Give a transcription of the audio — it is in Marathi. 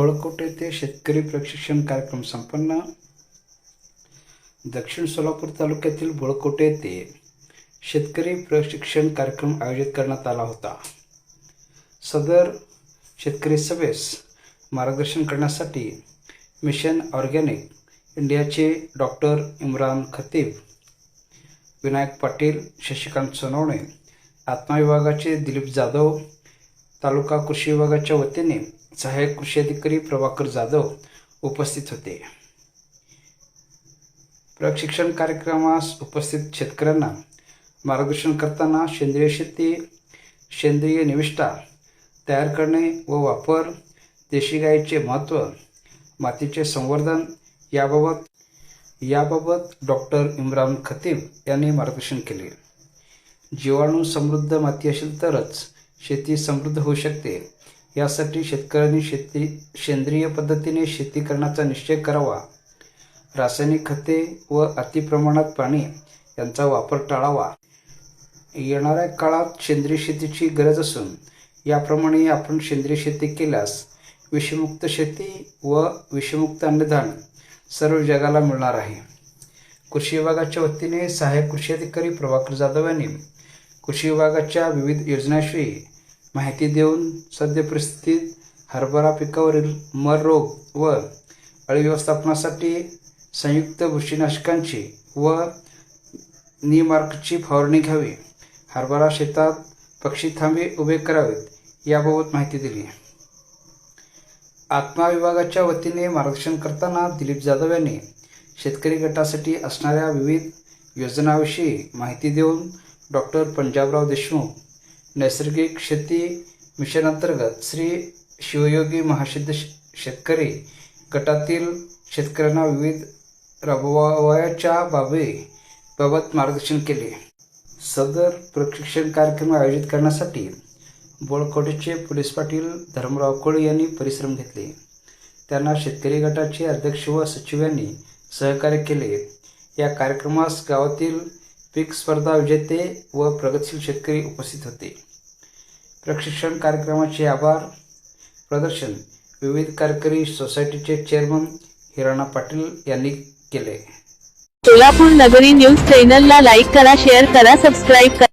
बळकोट येथे शेतकरी प्रशिक्षण कार्यक्रम संपन्न. दक्षिण सोलापूर तालुक्यातील बळकोट येथे शेतकरी प्रशिक्षण कार्यक्रम आयोजित करण्यात आला होता. सदर शेतकरी सभेस मार्गदर्शन करण्यासाठी मिशन ऑर्गॅनिक इंडियाचे डॉक्टर इम्रान खतीब विनायक पाटील शशिकांत सोनवणे आत्मा विभागाचे दिलीप जाधव तालुका कृषी विभागाच्या वतीने सहाय्यक कृषी अधिकारी प्रभाकर जाधव उपस्थित होते. प्रशिक्षण कार्यक्रमास उपस्थित शेतकऱ्यांना मार्गदर्शन करताना सेंद्रिय शेती सेंद्रिय निविष्ठा तयार करणे व वापर देशी गाईचे महत्त्व मातीचे संवर्धन याबाबत याबाबत डॉक्टर इम्रान खतीब यांनी मार्गदर्शन केले. जीवाणू समृद्ध माती असेल तरच शेती समृद्ध होऊ शकते. यासाठी शेतकऱ्यांनी शेती सेंद्रिय पद्धतीने शेती करण्याचा निश्चय करावा. रासायनिक खते व अतिप्रमाणात पाणी यांचा वापर टाळावा. येणाऱ्या काळात सेंद्रिय शेतीची गरज असून याप्रमाणे आपण सेंद्रिय शेती केल्यास विषमुक्त शेती व विषमुक्त अन्नधान सर्व जगाला मिळणार आहे. कृषी विभागाच्या वतीने सहाय्यक कृषी अधिकारी प्रभाकर जाधव यांनी कृषी विभागाच्या विविध योजनांविषयी माहिती देऊन सद्य परिस्थितीत हरभरा पिकावरील मर रोग व अळी व्यवस्थापनासाठी संयुक्त बुरशीनाशकांची व नीमार्कची फवारणी घ्यावी. हरभरा शेतात पक्षी थांबे उभे करावेत याबाबत माहिती दिली. आत्मा विभागाच्या वतीने मार्गदर्शन करताना दिलीप जाधव यांनी शेतकरी गटासाठी असणाऱ्या विविध योजनांविषयी माहिती देऊन डॉक्टर पंजाबराव देशमुख नैसर्गिक शेती मिशन अंतर्गत श्री शिवयोगी महासिद्ध श- शेतकरी गटातील शेतकऱ्यांना विविध राबवावयाच्या बाबी बाबत मार्गदर्शन केले. सदर प्रशिक्षण कार्यक्रम आयोजित करण्यासाठी बोळकोटेचे पोलीस पाटील धर्मराव कोळी यांनी परिश्रम घेतले. त्यांना शेतकरी गटाचे अध्यक्ष व सचिव यांनी सहकार्य केले. या कार्यक्रमास गावातील पीक स्पर्धा विजेते व प्रगतशील शेतकरी उपस्थित होते. प्रशिक्षण कार्यक्रमाचे आभार. प्रदर्शन विविध कार्यकारी सोसायटीचे चेअरमन हिराणा पाटील यांनी केले. सोलापूर नगरी न्यूज चॅनलला लाईक करा शेअर करा सबस्क्राईब करा.